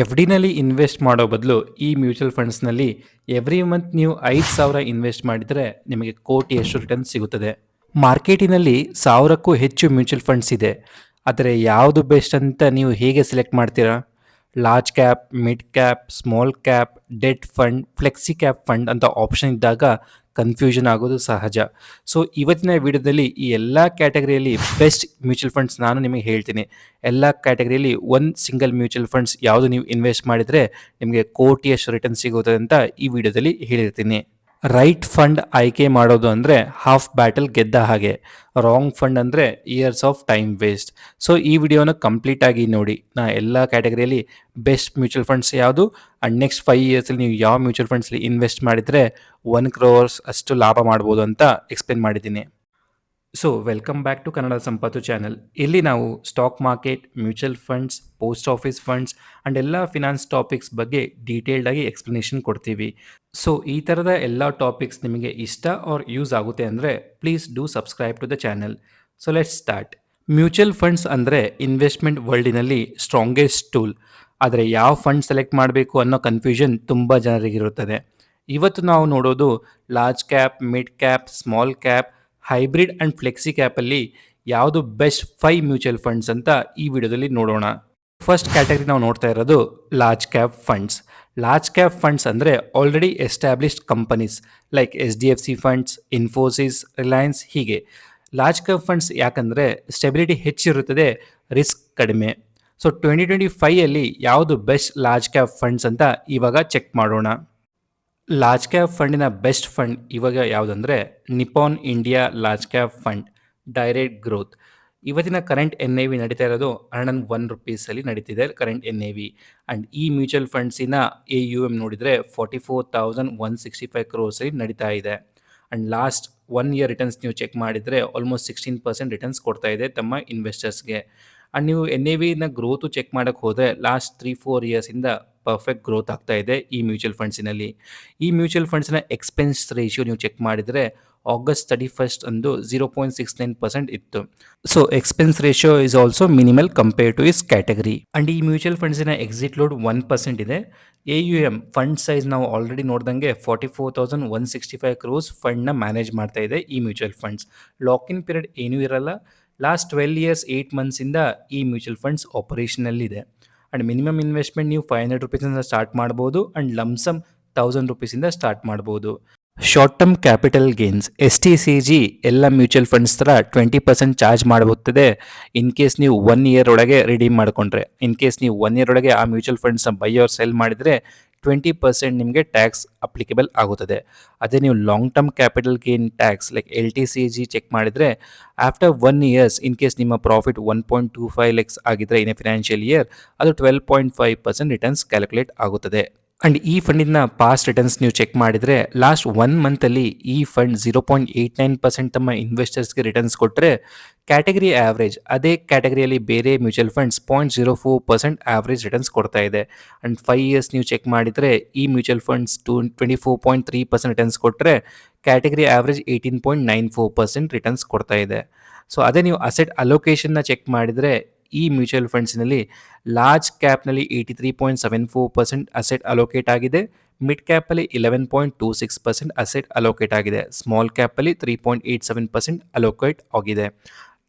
F ಡಿನಲ್ಲಿ invest ಮಾಡೋ ಬದಲು ಈ ಮ್ಯೂಚುವಲ್ ಫಂಡ್ಸ್ನಲ್ಲಿ ಎವ್ರಿ ಮಂತ್ ನೀವು ಐದು ಸಾವಿರ ಇನ್ವೆಸ್ಟ್ ಮಾಡಿದರೆ ನಿಮಗೆ ಕೋಟಿಯಷ್ಟು ರಿಟರ್ನ್ ಸಿಗುತ್ತದೆ. ಮಾರ್ಕೆಟಿನಲ್ಲಿ ಸಾವಿರಕ್ಕೂ ಹೆಚ್ಚು ಮ್ಯೂಚುವಲ್ ಫಂಡ್ಸ್ ಇದೆ. ಆದರೆ ಯಾವುದು ಬೆಸ್ಟ್ ಅಂತ ನೀವು ಹೇಗೆ ಸೆಲೆಕ್ಟ್ ಮಾಡ್ತೀರಾ? Large cap, mid cap, small cap, debt fund, flexi cap fund ಅಂತ ಆಪ್ಷನ್ ಇದ್ದಾಗ ಕನ್ಫ್ಯೂಷನ್ ಆಗೋದು ಸಹಜ. ಸೊ ಇವತ್ತಿನ ವಿಡಿಯೋದಲ್ಲಿ ಈ ಎಲ್ಲ ಕ್ಯಾಟಗರಿಯಲ್ಲಿ ಬೆಸ್ಟ್ ಮ್ಯೂಚುವಲ್ ಫಂಡ್ಸ್ ನಾನು ನಿಮಗೆ ಹೇಳ್ತೀನಿ. ಎಲ್ಲ ಕ್ಯಾಟಗರಿಯಲ್ಲಿ ಒಂದು ಸಿಂಗಲ್ ಮ್ಯೂಚುವಲ್ ಫಂಡ್ಸ್ ಯಾವುದು ನೀವು ಇನ್ವೆಸ್ಟ್ ಮಾಡಿದರೆ ನಿಮಗೆ ಕೋಟಿಯಷ್ಟು ರಿಟರ್ನ್ ಸಿಗುತ್ತದೆ ಅಂತ ಈ ವಿಡಿಯೋದಲ್ಲಿ ಹೇಳಿರ್ತೀನಿ. ರೈಟ್ ಫಂಡ್ ಆಯ್ಕೆ ಮಾಡೋದು ಅಂದರೆ ಹಾಫ್ ಬ್ಯಾಟಲ್ ಗೆದ್ದ ಹಾಗೆ ರಾಂಗ್ ಫಂಡ್ ಅಂದರೆ years of time waste so ಈ ವಿಡಿಯೋನ ಕಂಪ್ಲೀಟ್ ಆಗಿ ನೋಡಿ. ನಾ ಎಲ್ಲ ಕ್ಯಾಟಗರಿಯಲ್ಲಿ ಬೆಸ್ಟ್ ಮ್ಯೂಚುವಲ್ ಫಂಡ್ಸ್ ಯಾವುದು? ಆ್ಯಂಡ್ ನೆಕ್ಸ್ಟ್ ಫೈವ್ ಇಯರ್ಸಲ್ಲಿ ನೀವು ಯಾವ ಮ್ಯೂಚುವಲ್ ಫಂಡ್ಸ್ಲಿ ಇನ್ವೆಸ್ಟ್ ಮಾಡಿದರೆ ಒನ್ ಕ್ರೋರ್ಸ್ ಅಷ್ಟು ಲಾಭ ಮಾಡ್ಬೋದು ಅಂತ ಎಕ್ಸ್ಪ್ಲೇನ್ ಮಾಡಿದ್ದೀನಿ. So welcome back to Kannada Sampattu channel ಇಲ್ಲಿ ನಾವು stock market mutual funds post office funds and ಎಲ್ಲ ಫಿನಾನ್ಸ್ ಟಾಪಿಕ್ಸ್ ಬಗ್ಗೆ ಡೀಟೇಲ್ಡ್ ಆಗಿ ಎಕ್ಸ್ಪ್ಲನೇಷನ್ ಕೊಡ್ತೀವಿ. ಸೊ ಈ ಥರದ ಎಲ್ಲ ಟಾಪಿಕ್ಸ್ ನಿಮಗೆ ಇಷ್ಟ ಆರ್ ಯೂಸ್ ಆಗುತ್ತೆ ಅಂದರೆ please do subscribe to the channel so let start mutual funds ಅಂದರೆ ಇನ್ವೆಸ್ಟ್ಮೆಂಟ್ ವರ್ಲ್ಡಿನಲ್ಲಿ ಸ್ಟ್ರಾಂಗೆಸ್ಟ್ ಟೂಲ್ ಆದರೆ ಯಾವ ಫಂಡ್ ಸೆಲೆಕ್ಟ್ ಮಾಡಬೇಕು ಅನ್ನೋ ಕನ್ಫ್ಯೂಷನ್ ತುಂಬ ಜನರಿಗಿರುತ್ತದೆ. ಇವತ್ತು ನಾವು ನೋಡೋದು large cap mid cap small cap hybrid and flexi ಕ್ಯಾಪಲ್ಲಿ ಯಾವುದು ಬೆಸ್ಟ್ ಫೈವ್ ಮ್ಯೂಚುವಲ್ ಫಂಡ್ಸ್ ಅಂತ ಈ ವಿಡಿಯೋದಲ್ಲಿ ನೋಡೋಣ. ಫಸ್ಟ್ ಕ್ಯಾಟಗರಿ ನಾವು ನೋಡ್ತಾ ಇರೋದು large cap funds. Large cap funds ಅಂದರೆ already established companies like S D F C funds, Infosys, Reliance ಹೀಗೆ. ಲಾರ್ಜ್ ಕ್ಯಾಪ್ ಫಂಡ್ಸ್ ಯಾಕಂದರೆ ಸ್ಟೆಬಿಲಿಟಿ ಹೆಚ್ಚಿರುತ್ತದೆ, ರಿಸ್ಕ್ ಕಡಿಮೆ. ಸೊ ಟ್ವೆಂಟಿ ಟ್ವೆಂಟಿ ಫೈಯಲ್ಲಿ ಯಾವುದು ಬೆಸ್ಟ್ ಲಾರ್ಜ್ ಕ್ಯಾಪ್ ಫಂಡ್ಸ್ ಅಂತ ಇವಾಗ ಚೆಕ್ ಮಾಡೋಣ. ಲಾರ್ಜ್ ಕ್ಯಾಪ್ ಫಂಡಿನ ಬೆಸ್ಟ್ ಫಂಡ್ ಇವಾಗ ಯಾವುದಂದರೆ Nippon India large cap fund direct growth. ಇವತ್ತಿನ ಕರೆಂಟ್ ಎನ್ ಐ ವಿ ನಡೀತಾ ಇರೋದು ಹಂಡ್ರೆಡ್ ಒನ್ ರುಪೀಸಲ್ಲಿ ನಡೀತಿದೆ current N I V. And ಈ ಮ್ಯೂಚುವಲ್ ಫಂಡ್ಸಿನ ಎ ಯು ಎಂ ನೋಡಿದರೆ forty four thousand one sixty five ಕ್ರೋರ್ಸಲ್ಲಿ ನಡೀತಾ ಇದೆ. And last one year returns ನೀವು ಚೆಕ್ ಮಾಡಿದರೆ ಆಲ್ಮೋಸ್ಟ್ ಸಿಕ್ಸ್ಟೀನ್ ಪರ್ಸೆಂಟ್ ರಿಟರ್ನ್ಸ್ ಕೊಡ್ತಾ ಇದೆ ತಮ್ಮ ಇನ್ವೆಸ್ಟರ್ಸ್ಗೆ ಆ್ಯಂಡ್ ನೀವು ಎನ್ ಎ ವಿನ ಗ್ರೋತು ಚೆಕ್ ಮಾಡೋಕ್ಕೆ ಹೋದರೆ ಲಾಸ್ಟ್ ತ್ರೀ ಫೋರ್ ಇಯರ್ಸಿಂದ ಪರ್ಫೆಕ್ಟ್ ಗ್ರೋತ್ ಆಗ್ತಾ ಇದೆ ಈ ಮ್ಯೂಚುವಲ್ ಫಂಡ್ಸಿನಲ್ಲಿ ಈ ಮ್ಯೂಚುವಲ್ ಫಂಡ್ಸ್ನ ಎಕ್ಸ್ಪೆನ್ಸ್ ರೇಷಿಯೋ ನೀವು ಚೆಕ್ ಮಾಡಿದರೆ ಆಗಸ್ಟ್ ತರ್ಟಿ ಫಸ್ಟ್ ಅಂದು zero point six nine percent ಇತ್ತು. So expense ratio is also minimal compare to is category and ಈ ಮ್ಯೂಚುವಲ್ ಫಂಡ್ಸಿನ ಎಕ್ಸಿಟ್ ಲೋಡ್ ಒನ್ ಪರ್ಸೆಂಟ್ ಇದೆ. A U M fund size ನಾವು already ನೋಡ್ದಂಗೆ forty four thousand one sixty five crores ಫಂಡ್ನ manage ಮಾಡ್ತಾ ಇದೆ ಈ mutual funds lock in period ಏನೂ ಇರಲ್ಲ. ಲಾಸ್ಟ್ ಟ್ವೆಲ್ ಇಯರ್ಸ್ ಏಯ್ಟ್ ಮಂತ್ಸಿಂದ ಈ ಮ್ಯೂಚುವಲ್ ಫಂಡ್ಸ್ ಆಪರೇಷನಲ್ಲಿದೆ ಆ್ಯಂಡ್ ಮಿನಿಮಮ್ ಇನ್ವೆಸ್ಟ್ಮೆಂಟ್ ನೀವು ಫೈವ್ ಹಂಡ್ರೆಡ್ ರುಪೀಸಿಂದ ಸ್ಟಾರ್ಟ್ ಮಾಡ್ಬೋದು ಆ್ಯಂಡ್ ಲಮ್ಸಮ್ ತೌಸಂಡ್ ರುಪೀಸಿಂದ ಸ್ಟಾರ್ಟ್ ಮಾಡ್ಬೋದು. Short term capital gains S T C G ಎಲ್ಲ ಮ್ಯೂಚುವಲ್ ಫಂಡ್ಸ್ ಥರ ಟ್ವೆಂಟಿ ಪರ್ಸೆಂಟ್ ಚಾರ್ಜ್ ಮಾಡಬಹುತ್ತದೆ ಇನ್ ಕೇಸ್ ನೀವು ಒನ್ ಇಯರ್ ಒಳಗೆ ರಿಡೀಮ್ ಮಾಡಿಕೊಂಡ್ರೆ ಇನ್ ಕೇಸ್ ನೀವು ಒನ್ ಇಯರ್ ಒಳಗೆ ಆ ಮ್ಯೂಚುವಲ್ ಫಂಡ್ಸ್ನ ಬೈ ಆರ್ ಸೆಲ್ ಮಾಡಿದರೆ ಟ್ವೆಂಟಿ ಪರ್ಸೆಂಟ್ ನಿಮಗೆ ಟ್ಯಾಕ್ಸ್ ಅಪ್ಲಿಕೇಬಲ್ ಆಗುತ್ತದೆ. ಅದೇ ನೀವು long term capital gain tax like L T C G check ಮಾಡಿದರೆ after one years in case ನಿಮ್ಮ profit one point two five lakhs ಆಗಿದ್ದರೆ ಇನ್ ಎ ಫಿನಾನ್ಷಿಯಲ್ ಇಯರ್ ಅದು twelve point five percent returns calculate ಆಗುತ್ತದೆ. And ಈ ಫಂಡಿನ past returns ನೀವು check ಮಾಡಿದರೆ last one ಮಂತಲ್ಲಿ ಈ fund zero point eight nine percent ತಮ್ಮ ಇನ್ವೆಸ್ಟರ್ಸ್ಗೆ ರಿಟರ್ನ್ಸ್ ಕೊಟ್ಟರೆ ಕ್ಯಾಟಗರಿ ಆ್ಯಾವ್ರೇಜ್ ಅದೇ ಕ್ಯಾಟಗರಿಯಲ್ಲಿ ಬೇರೆ mutual funds point zero four percent average returns ಕೊಡ್ತಾ ಇದೆ. ಆ್ಯಂಡ್ ಫೈವ್ ಇಯರ್ಸ್ ನೀವು ಚೆಕ್ ಮಾಡಿದರೆ, ಈ mutual funds to twenty four point three percent returns ಕೊಟ್ಟರೆ category average eighteen point nine four percent returns ಕೊಡ್ತಾ ಇದೆ. ಸೊ ಅದೇ ನೀವು ಅಸೆಟ್ ಅಲೋಕೇಶನ್ನ ಚೆಕ್ ಮಾಡಿದರೆ ಈ ಮ್ಯೂಚುವಲ್ ಫಂಡ್ಸ್ನಲ್ಲಿ large ಕ್ಯಾಪ್ನಲ್ಲಿ eighty three point seven four percent asset allocate ಆಗಿದೆ. Mid ಕ್ಯಾಪಲ್ಲಿ eleven point two six percent asset allocate ಆಗಿದೆ. Small ಕ್ಯಾಪಲ್ಲಿ three point eight seven percent allocate ಆಗಿದೆ.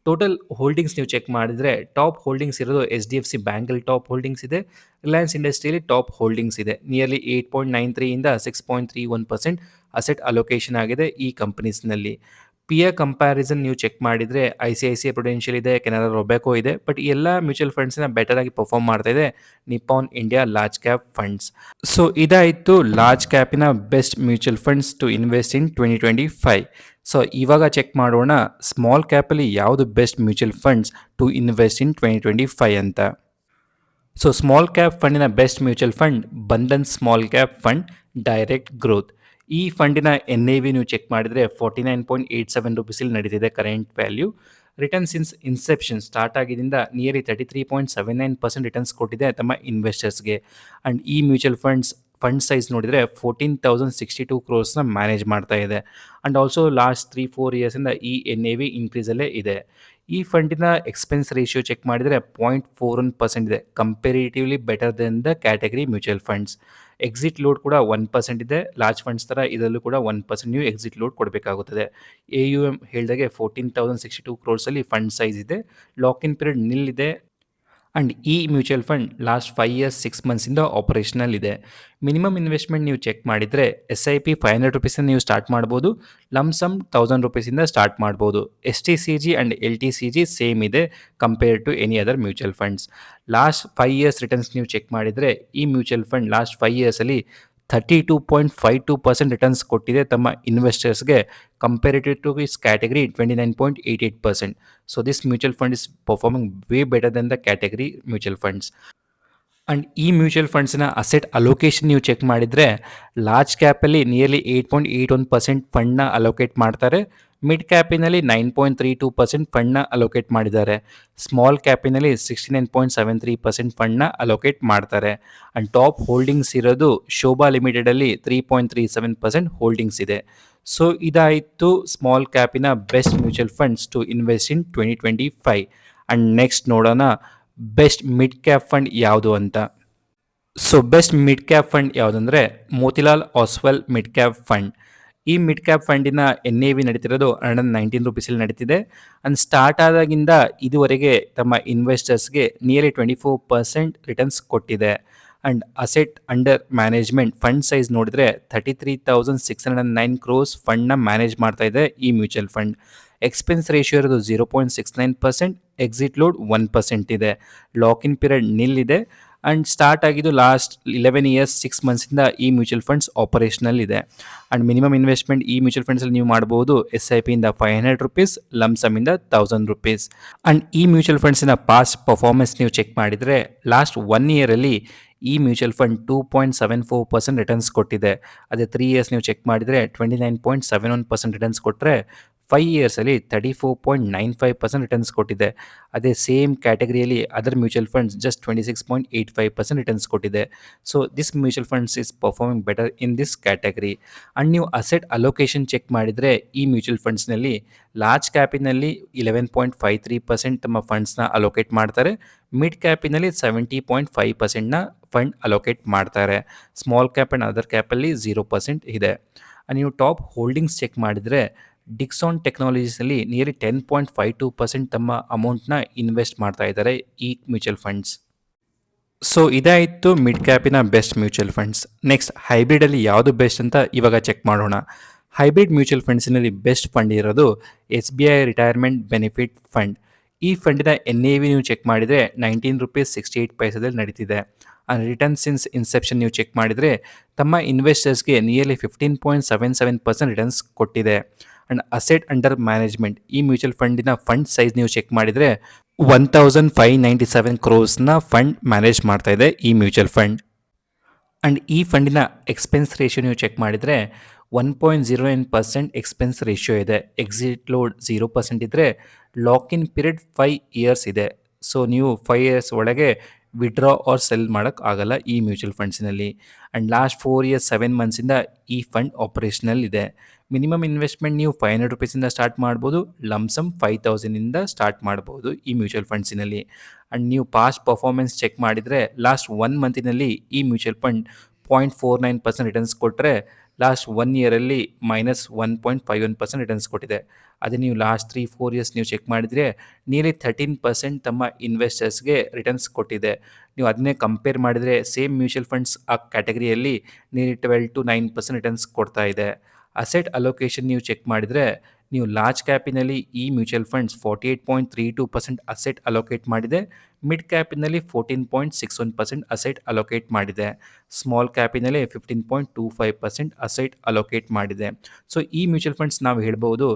ಟೋಟಲ್ ಹೋಲ್ಡಿಂಗ್ಸ್ ನೀವು ಚೆಕ್ ಮಾಡಿದರೆ ಟಾಪ್ ಹೋಲ್ಡಿಂಗ್ಸ್ ಇರೋದು H D F C ಬ್ಯಾಂಕಲ್ಲಿ top holdings ಇದೆ. ರಿಲಯನ್ಸ್ ಇಂಡಸ್ಟ್ರಿಯಲ್ಲಿ top holdings ಇದೆ. Nearly eight point nine ತ್ರೀಯಿಂದ six point three one percent asset allocation ಆಗಿದೆ ಈ ಕಂಪನೀಸ್ನಲ್ಲಿ. ಪಿಯರ್ ಕಂಪ್ಯಾರಿಸನ್ ನೀವು ಚೆಕ್ ಮಾಡಿದರೆ I C I C I Prudential ಇದೆ, ಕೆನರಾ ರೊಬ್ಯಾಕೋ ಇದೆ ಬಟ್ ಎಲ್ಲ ಮ್ಯೂಚುವಲ್ ಫಂಡ್ಸ್ನ ಬೆಟರ್ ಆಗಿ ಪರ್ಫಾರ್ಮ್ ಮಾಡ್ತಾ ಇದೆ Nippon India large cap funds so ಇದಾಯಿತು large ಕ್ಯಾಪಿನ best mutual funds to invest in twenty twenty five so ಇವಾಗ ಚೆಕ್ ಮಾಡೋಣ ಸ್ಮಾಲ್ ಕ್ಯಾಪಲ್ಲಿ ಯಾವುದು best mutual funds to invest in twenty twenty five ಅಂತ so small cap ಫಂಡಿನ best mutual fund Bandhan small cap fund direct growth ಈ ಫಂಡಿನ N A V ನೀವು check ಮಾಡಿದರೆ forty nine point eight seven ರುಪೀಸಲ್ಲಿ ನಡೀತಿದೆ current value return since inception start ಆಗಿದ್ದರಿಂದ nearly thirty three point seven nine percent returns ಕೊಟ್ಟಿದೆ ತಮ್ಮ ಇನ್ವೆಸ್ಟರ್ಸ್ಗೆ and ಈ ಮ್ಯೂಚುವಲ್ ಫಂಡ್ಸ್ ಫಂಡ್ ಸೈಜ್ ನೋಡಿದರೆ ಫೋರ್ಟೀನ್ ತೌಸಂಡ್ ಸಿಕ್ಸ್ಟಿ ಟೂ ಕ್ರೋರ್ಸ್ನ ಮ್ಯಾನೇಜ್ ಮಾಡ್ತಾ ಇದೆ. And also last three four ಇಯರ್ಸಿಂದ ಈ ಎನ್ ಎ ವಿ ಇನ್ಕ್ರೀಸಲ್ಲೇ ಇದೆ. ಈ ಫಂಡಿನ ಎಕ್ಸ್ಪೆನ್ಸ್ ರೇಷಿಯೋ ಚೆಕ್ ಮಾಡಿದರೆ ಪಾಯಿಂಟ್ ಫೋರ್ ಒನ್ ಪರ್ಸೆಂಟ್ ಇದೆ. Comparatively better than the category mutual funds exit load ಕೂಡ ಒನ್ ಪರ್ಸೆಂಟ್ ಇದೆ. ಲಾರ್ಜ್ ಫಂಡ್ಸ್ ಥರ ಇದರಲ್ಲೂ ಕೂಡ ಒನ್ ಪರ್ಸೆಂಟ್ ನೀವು ಎಕ್ಸಿಟ್ ಲೋಡ್ ಕೊಡಬೇಕಾಗುತ್ತದೆ. ಎ ಯು ಎಂ ಹೇಳಿದಾಗೆ ಫೋರ್ಟೀನ್ ತೌಸಂಡ್ ಸಿಕ್ಸ್ಟಿ ಟೂ ಕ್ರೋರ್ಸಲ್ಲಿ ಫಂಡ್ ಸೈಜ್ ಇದೆ. Lock in period nil and ಈ mutual fund last five years six ಮಂತ್ಸಿಂದ operational ಇದೆ. ಮಿನಿಮಮ್ ಇನ್ವೆಸ್ಟ್ಮೆಂಟ್ ನೀವು ಚೆಕ್ ಮಾಡಿದರೆ S I P five hundred ರುಪೀಸನ್ನು ನೀವು start ಮಾಡ್ಬೋದು. ಲಮ್ಸಮ್ ತೌಸಂಡ್ ರುಪೀಸಿಂದ ಸ್ಟಾರ್ಟ್ ಮಾಡ್ಬೋದು. S T C G and L T C G same ಇದೆ compare to any other mutual funds last five years returns ನೀವು check ಮಾಡಿದರೆ ಈ mutual fund last five ಇಯರ್ಸಲ್ಲಿ thirty two point five two percent returns ಕೊಟ್ಟಿದೆ ತಮ್ಮ ಇನ್ವೆಸ್ಟರ್ಸ್ಗೆ comparative to is category twenty nine point eight eight percent so this mutual fund is performing way better than the category mutual funds and ಈ mutual ಫಂಡ್ಸ್ನ asset allocation ನೀವು check ಮಾಡಿದರೆ large ಕ್ಯಾಪಲ್ಲಿ nearly eight point eight one percent ಫಂಡ್ನ allocate ಮಾಡ್ತಾರೆ. Mid ಕ್ಯಾಪಿನಲ್ಲಿ nine point three two percent ಫಂಡ್ನ allocate ಮಾಡಿದ್ದಾರೆ. Small ಕ್ಯಾಪಿನಲ್ಲಿ sixty nine point seven three percent ಫಂಡ್ನ allocate ಮಾಡ್ತಾರೆ. And top holdings ಇರೋದು Sobha ಲಿಮಿಟೆಡಲ್ಲಿ three point three seven percent holdings ಇದೆ. So ಇದಾಯಿತು small ಕ್ಯಾಪಿನ best mutual funds to invest in twenty twenty five and next ನೋಡೋಣ best mid cap fund ಯಾವುದು ಅಂತ. So best mid cap fund ಯಾವುದಂದರೆ Motilal Oswal mid cap fund ಈ mid cap ಫಂಡಿನ N A V ನಡೀತಿರೋದು hundred nineteen ರುಪೀಸಲ್ಲಿ ನಡೀತಿದೆ. And start ಆದಾಗಿಂದ ಇದುವರೆಗೆ ತಮ್ಮ ಇನ್ವೆಸ್ಟರ್ಸ್ಗೆ nearly twenty four percent returns ಕೊಟ್ಟಿದೆ. And asset under management fund size ನೋಡಿದ್ರೆ thirty three thousand six hundred nine crores ಫಂಡ್ನ manage ಮಾಡ್ತಾ ಇದೆ ಈ ಮ್ಯೂಚುವಲ್ ಫಂಡ್ ಎಕ್ಸ್ಪೆನ್ಸ್ ರೇಷಿಯೋ ಇರೋದು zero point six nine percent exit load one percent ಇದೆ. Lock in period nil and start ಆಗಿದ್ದು last eleven years six ಮಂತ್ಸಿಂದ ಈ mutual funds operational ಇದೆ. And minimum investment ಈ ಮ್ಯೂಚುವಲ್ ಫಂಡ್ಸಲ್ಲಿ ನೀವು ಮಾಡ್ಬೋದು ಎಸ್ ಐ ಪಿಯಿಂದ ಫೈವ್ ಹಂಡ್ರೆಡ್ ರುಪೀಸ್ ಲಮ್ಸಮಿಂದ ತೌಸಂಡ್ ರುಪೀಸ್ ಆ್ಯಂಡ್ ಈ ಮ್ಯೂಚುವಲ್ ಫಂಡ್ಸಿನ ಪಾಸ್ಟ್ ಪರ್ಫಾರ್ಮೆನ್ಸ್ ನೀವು ಚೆಕ್ ಮಾಡಿದರೆ ಲಾಸ್ಟ್ ಒನ್ ಇಯರಲ್ಲಿ ಈ mutual fund two point seven four percent returns ಕೊಟ್ಟಿದೆ. ಅದೇ ತ್ರೀ ಇಯರ್ಸ್ ನೀವು ಚೆಕ್ ಮಾಡಿದರೆ twenty nine point seven one percent returns ಕೊಟ್ಟರೆ five ಇಯರ್ಸಲ್ಲಿ thirty four point nine five percent returns ಕೊಟ್ಟಿದೆ. ಅದೇ same ಕ್ಯಾಟಗರಿಯಲ್ಲಿ other mutual funds just twenty six point eight five percent returns ಕೊಟ್ಟಿದೆ. So this mutual funds is performing better in this category and ನೀವು asset allocation check ಮಾಡಿದರೆ ಈ mutual ಫಂಡ್ಸ್ನಲ್ಲಿ large ಕ್ಯಾಪಿನಲ್ಲಿ eleven point five three percent ತಮ್ಮ ಫಂಡ್ಸ್ನ allocate ಮಾಡ್ತಾರೆ. Mid ಕ್ಯಾಪಿನಲ್ಲಿ seventy point five ಪರ್ಸೆಂಟ್ನ ಫಂಡ್ ಅಲೋಕೇಟ್ ಮಾಡ್ತಾರೆ. ಸ್ಮಾಲ್ ಕ್ಯಾಪ್ ಆ್ಯಂಡ್ ಅದರ್ ಕ್ಯಾಪಲ್ಲಿ ಝೀರೋ ಪರ್ಸೆಂಟ್ ಇದೆ. ನೀವು ಟಾಪ್ ಹೋಲ್ಡಿಂಗ್ಸ್ ಚೆಕ್ ಮಾಡಿದರೆ Dixon ಟೆಕ್ನಾಲಜೀಸಲ್ಲಿ nearly ten point five two percent ತಮ್ಮ ಅಮೌಂಟ್ನ ಇನ್ವೆಸ್ಟ್ ಮಾಡ್ತಾ ಇದ್ದಾರೆ ಈ ಮ್ಯೂಚುವಲ್ ಫಂಡ್ಸ್ ಸೊ ಇದಾಯಿತು ಮಿಡ್ ಕ್ಯಾಪಿನ ಬೆಸ್ಟ್ ಮ್ಯೂಚುವಲ್ ಫಂಡ್ಸ್ ನೆಕ್ಸ್ಟ್ ಹೈಬ್ರಿಡಲ್ಲಿ ಯಾವುದು ಬೆಸ್ಟ್ ಅಂತ ಇವಾಗ ಚೆಕ್ ಮಾಡೋಣ. ಹೈಬ್ರಿಡ್ ಮ್ಯೂಚುವಲ್ ಫಂಡ್ಸಿನಲ್ಲಿ ಬೆಸ್ಟ್ ಫಂಡ್ ಇರೋದು S B I retirement benefit fund ಈ ಫಂಡಿನ ಎನ್ ಎ ವಿ ನೀವು ಚೆಕ್ ಮಾಡಿದರೆ ನೈನ್ಟೀನ್ ರುಪೀಸ್ ಸಿಕ್ಸ್ಟಿ ಏಯ್ಟ್ ಪೈಸದಲ್ಲಿ ನಡೀತಿದೆ ರಿಟರ್ನ್ ಸಿನ್ಸ್ ಇನ್ಸೆಪ್ಷನ್ ನೀವು ಚೆಕ್ ಮಾಡಿದರೆ ತಮ್ಮ ಇನ್ವೆಸ್ಟರ್ಸ್ಗೆ nearly fifteen point seven seven percent returns ಕೊಟ್ಟಿದೆ. ಆ್ಯಂಡ್ ಅಸೆಟ್ ಅಂಡರ್ ಮ್ಯಾನೇಜ್ಮೆಂಟ್ ಈ ಮ್ಯೂಚುವಲ್ ಫಂಡಿನ ಫಂಡ್ ಸೈಜ್ ನೀವು ಚೆಕ್ ಮಾಡಿದರೆ one thousand five ninety seven ಕ್ರೋರ್ಸ್ನ fund manage ಮಾಡ್ತಾ ಇದೆ ಈ ಮ್ಯೂಚುವಲ್ ಫಂಡ್ ಆ್ಯಂಡ್ ಈ ಫಂಡಿನ ಎಕ್ಸ್ಪೆನ್ಸ್ ರೇಷಿಯೋ ನೀವು ಚೆಕ್ ಮಾಡಿದರೆ ಒನ್ ಪಾಯಿಂಟ್ ಜೀರೋ ಏನ್ ಪರ್ಸೆಂಟ್ ಎಕ್ಸ್ಪೆನ್ಸ್ ರೇಷಿಯೋ ಇದೆ. ಎಕ್ಸಿಟ್ ಲೋಡ್ ಝೀರೋ ಪರ್ಸೆಂಟ್ ಇದ್ದರೆ lock in period five years ಇದೆ. ಸೊ ನೀವು ಫೈವ್ ಇಯರ್ಸ್ ಒಳಗೆ ವಿಡ್ರಾ ಆರ್ ಸೆಲ್ ಮಾಡೋಕ್ಕೆ ಆಗಲ್ಲ ಈ mutual ಫಂಡ್ಸಿನಲ್ಲಿ and last four years seven ಮಂತ್ಸಿಂದ ಈ ಫಂಡ್ ಆಪರೇಷನಲ್ ಇದೆ. ಮಿನಿಮಮ್ ಇನ್ವೆಸ್ಟ್ಮೆಂಟ್ ನೀವು ಫೈವ್ ಹಂಡ್ರೆಡ್ ರುಪೀಸಿಂದ ಸ್ಟಾರ್ಟ್ ಮಾಡ್ಬೋದು ಲಮ್ಸಮ್ ಫೈವ್ ತೌಸಂಡಿಂದ ಸ್ಟಾರ್ಟ್ ಮಾಡ್ಬೋದು ಈ ಮ್ಯೂಚುವಲ್ ಫಂಡ್ಸಿನಲ್ಲಿ. ಆ್ಯಂಡ್ ನೀವು ಪಾಸ್ಟ್ ಪರ್ಫಾರ್ಮೆನ್ಸ್ ಚೆಕ್ ಮಾಡಿದರೆ ಲಾಸ್ಟ್ ಒನ್ ಮಂತಿನಲ್ಲಿ ಈ mutual fund point four nine percent returns ಕೊಟ್ಟರೆ last one ಇಯರಲ್ಲಿ minus one point five one percent returns ಕೊಟ್ಟಿದೆ. ಅದೇ ನೀವು ಲಾಸ್ಟ್ ತ್ರೀ ಫೋರ್ ಇಯರ್ಸ್ ನೀವು ಚೆಕ್ ಮಾಡಿದರೆ ನಿಯರ್ಲಿ ಥರ್ಟೀನ್ ಪರ್ಸೆಂಟ್ ತಮ್ಮ ಇನ್ವೆಸ್ಟರ್ಸ್ಗೆ ರಿಟರ್ನ್ಸ್ ಕೊಟ್ಟಿದೆ. ನೀವು ಅದನ್ನೇ ಕಂಪೇರ್ ಮಾಡಿದರೆ ಸೇಮ್ ಮ್ಯೂಚುವಲ್ ಫಂಡ್ಸ್ ಆ ಕ್ಯಾಟಗರಿಯಲ್ಲಿ nearly twelve two nine percent returns ಕೊಡ್ತಾ ಇದೆ. ಅಸೆಟ್ ಅಲೋಕೇಶನ್ ನೀವು ಚೆಕ್ ಮಾಡಿದರೆ, ನೀವು ಲಾರ್ಜ್ ಕ್ಯಾಪಿನಲ್ಲಿ ಈ mutual funds forty eight point three two percent asset allocate ಮಾಡಿದೆ mid ಕ್ಯಾಪಿನಲ್ಲಿ fourteen point six one percent asset allocate ಮಾಡಿದೆ small ಕ್ಯಾಪಿನಲ್ಲಿ fifteen point two five percent asset allocate ಮಾಡಿದೆ. ಸೊ ಈ mutual funds ನಾವು ಹೇಳ್ಬೋದು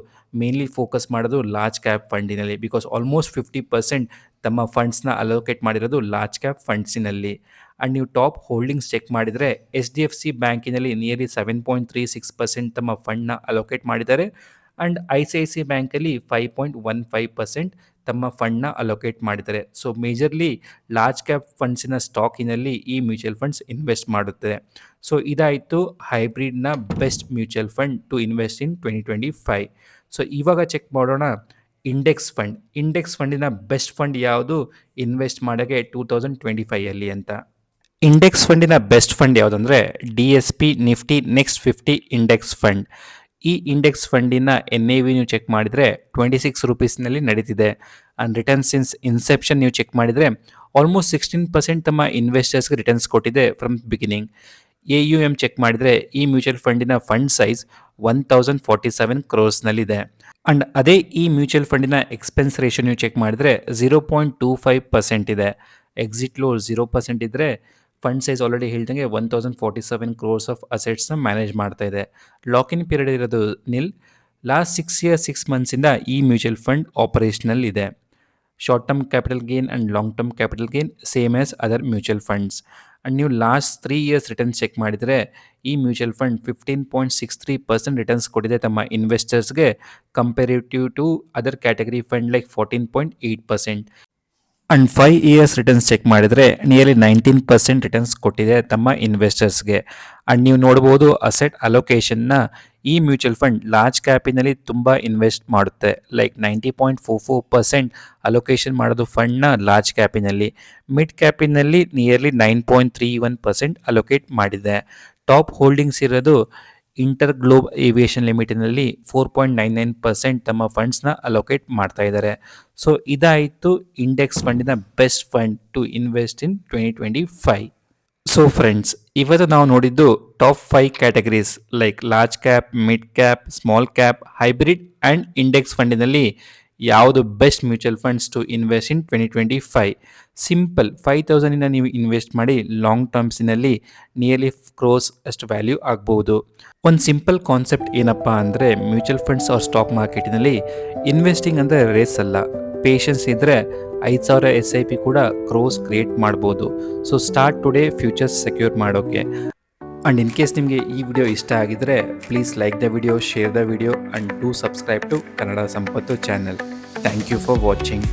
ಮೇನ್ಲಿ ಫೋಕಸ್ ಮಾಡೋದು large cap ಫಂಡಿನಲ್ಲಿ because almost fifty percent ತಮ್ಮ ಫಂಡ್ಸ್ನ ಅಲೋಕೇಟ್ ಮಾಡಿರೋದು ಲಾರ್ಜ್ ಕ್ಯಾಪ್ ಫಂಡ್ಸಿನಲ್ಲಿ ಆ್ಯಂಡ್ ನೀವು ಟಾಪ್ ಹೋಲ್ಡಿಂಗ್ಸ್ ಚೆಕ್ ಮಾಡಿದರೆ ಎಚ್ ಡಿ ಎಫ್ ಸಿ ಬ್ಯಾಂಕಿನಲ್ಲಿ nearly seven point three six percent ತಮ್ಮ ಫಂಡ್ನ ಅಲೋಕೇಟ್ ಮಾಡಿದ್ದಾರೆ. And I C I C ಬ್ಯಾಂಕಲ್ಲಿ five point one five percent ತಮ್ಮ ಫಂಡ್ನ ಅಲೋಕೇಟ್ ಮಾಡಿದ್ದಾರೆ. ಸೊ ಮೇಜರ್ಲಿ ಲಾರ್ಜ್ ಕ್ಯಾಪ್ ಫಂಡ್ಸಿನ ಸ್ಟಾಕಿನಲ್ಲಿ ಈ ಮ್ಯೂಚುವಲ್ ಫಂಡ್ಸ್ ಇನ್ವೆಸ್ಟ್ ಮಾಡುತ್ತೆ. ಸೊ ಇದಾಯಿತು ಹೈಬ್ರಿಡ್ನ best mutual fund to invest in twenty twenty five so ಇವಾಗ ಚೆಕ್ ಮಾಡೋಣ ಇಂಡೆಕ್ಸ್ ಫಂಡ್ ಇಂಡೆಕ್ಸ್ ಫಂಡಿನ ಬೆಸ್ಟ್ ಫಂಡ್ ಯಾವುದು? ಇನ್ವೆಸ್ಟ್ ಮಾಡೋಕ್ಕೆ ಟೂ ತೌಸಂಡ್ ಟ್ವೆಂಟಿ ಫೈಯಲ್ಲಿ ಅಂತ. ಇಂಡೆಕ್ಸ್ ಫಂಡಿನ ಬೆಸ್ಟ್ ಫಂಡ್ ಯಾವುದಂದ್ರೆ D S P Nifty next fifty index fund ಈ ಇಂಡೆಕ್ಸ್ ಫಂಡಿನ ಎನ್ ಎ ವಿ ನೀವು ಚೆಕ್ ಮಾಡಿದರೆ ಟ್ವೆಂಟಿ ಸಿಕ್ಸ್ ರುಪೀಸ್ನಲ್ಲಿ ನಡೀತಿದೆ. ಆ್ಯಂಡ್ ರಿಟರ್ನ್ಸ್ ಸಿನ್ಸ್ ಇನ್ಸೆಪ್ಷನ್ ನೀವು ಚೆಕ್ ಮಾಡಿದರೆ ಆಲ್ಮೋಸ್ಟ್ ಸಿಕ್ಸ್ಟೀನ್ ಪರ್ಸೆಂಟ್ ತಮ್ಮ ಇನ್ವೆಸ್ಟರ್ಸ್ಗೆ ರಿಟರ್ನ್ಸ್ ಕೊಟ್ಟಿದೆ from beginning A U M check ಮಾಡಿದರೆ ಈ mutual ಫಂಡಿನ fund size one thousand forty seven ಕ್ರೋರ್ಸ್ನಲ್ಲಿದೆ and ಅದೇ ಈ ಮ್ಯೂಚುವಲ್ ಫಂಡಿನ ಎಕ್ಸ್ಪೆನ್ಸ್ ರೇಷನ್ ನೀವು ಚೆಕ್ ಮಾಡಿದರೆ zero point two five percent ಇದೆ. ಎಕ್ಸಿಟ್ ಲೋ ಝೀರೋ ಪರ್ಸೆಂಟ್ ಇದ್ದರೆ ಫಂಡ್ ಸೈಜ್ ಆಲ್ರೆಡಿ ಹೇಳ್ದಂಗೆ one thousand forty seven crores of ಅಸೆಟ್ಸ್ನ manage ಮಾಡ್ತಾ ಇದೆ. ಲಾಕಿನ್ ಪೀರಿಯಡ್ ಇರೋದು nil. Last six year six ಮಂತ್ಸಿಂದ ಈ ಮ್ಯೂಚುವಲ್ ಫಂಡ್ ಆಪರೇಷನಲ್ ಇದೆ. Short term capital gain and long term capital gain same as other mutual funds and ನೀವು last three years returns check ಮಾಡಿದರೆ, ಈ mutual fund fifteen point six three percent returns ಕೊಟ್ಟಿದೆ ತಮ್ಮ ಇನ್ವೆಸ್ಟರ್ಸ್ಗೆ comparative to other category fund like fourteen point eight percent and five years returns check ಮಾಡಿದರೆ nearly nineteen percent returns ಕೊಟ್ಟಿದೆ ತಮ್ಮ ಇನ್ವೆಸ್ಟರ್ಸ್ಗೆ and ನೀವು ನೋಡ್ಬೋದು asset ಅಲೋಕೇಶನ್ನ ಈ ಮ್ಯೂಚುವಲ್ ಫಂಡ್ ಲಾರ್ಜ್ ಕ್ಯಾಪಿನಲ್ಲಿ ತುಂಬ invest ಮಾಡುತ್ತೆ. Like ninety point four four percent allocation ಮಾಡೋದು ಫಂಡ್ನ ಲಾರ್ಜ್ ಕ್ಯಾಪಿನಲ್ಲಿ mid ಕ್ಯಾಪಿನಲ್ಲಿ nearly nine point three one percent allocate ಮಾಡಿದೆ. ಟಾಪ್ ಹೋಲ್ಡಿಂಗ್ಸ್ ಇರೋದು inter globe Aviation ಲಿಮಿಟಿನಲ್ಲಿ four point nine nine percent ತಮ್ಮ ಫಂಡ್ಸ್ನ ಅಲೋಕೇಟ್ ಮಾಡ್ತಾ ಇದ್ದಾರೆ. ಸೊ, ಇದಾಯಿತು index ಫಂಡಿನ best fund to invest in twenty twenty five. So, friends, ಇವತ್ತು ನಾವು ನೋಡಿದ್ದು top five categories like large cap, mid cap, small cap, hybrid and index ಫಂಡಿನಲ್ಲಿ ಯಾವುದು best mutual funds to invest in twenty twenty five simple five ತೌಸಂಡಿಂದ ನೀವು invest ಮಾಡಿ long ಟರ್ಮ್ಸಿನಲ್ಲಿ nearly crores ಅಷ್ಟು value ಆಗ್ಬೋದು. ಒಂದು simple concept ಏನಪ್ಪ ಅಂದರೆ ಮ್ಯೂಚುವಲ್ ಫಂಡ್ಸ್ ಅವ್ರ stock ಮಾರ್ಕೆಟಿನಲ್ಲಿ ಇನ್ವೆಸ್ಟಿಂಗ್ ಅಂದರೆ ರೇಸ್ ಅಲ್ಲ. ಪೇಷನ್ಸ್ ಇದ್ದರೆ ಐದು ಸಾವಿರ ಎಸ್ ಐ ಪಿ ಕೂಡ ಕ್ರೋಸ್ ಕ್ರಿಯೇಟ್ ಮಾಡ್ಬೋದು. So start today futures secure ಮಾಡೋಕ್ಕೆ ಆ್ಯಂಡ್ ಇನ್ ಕೇಸ್ ನಿಮಗೆ ಈ ವಿಡಿಯೋ ಇಷ್ಟ ಆಗಿದರೆ please like the video share the video and to subscribe to Kannada Sampattu channel thank you for watching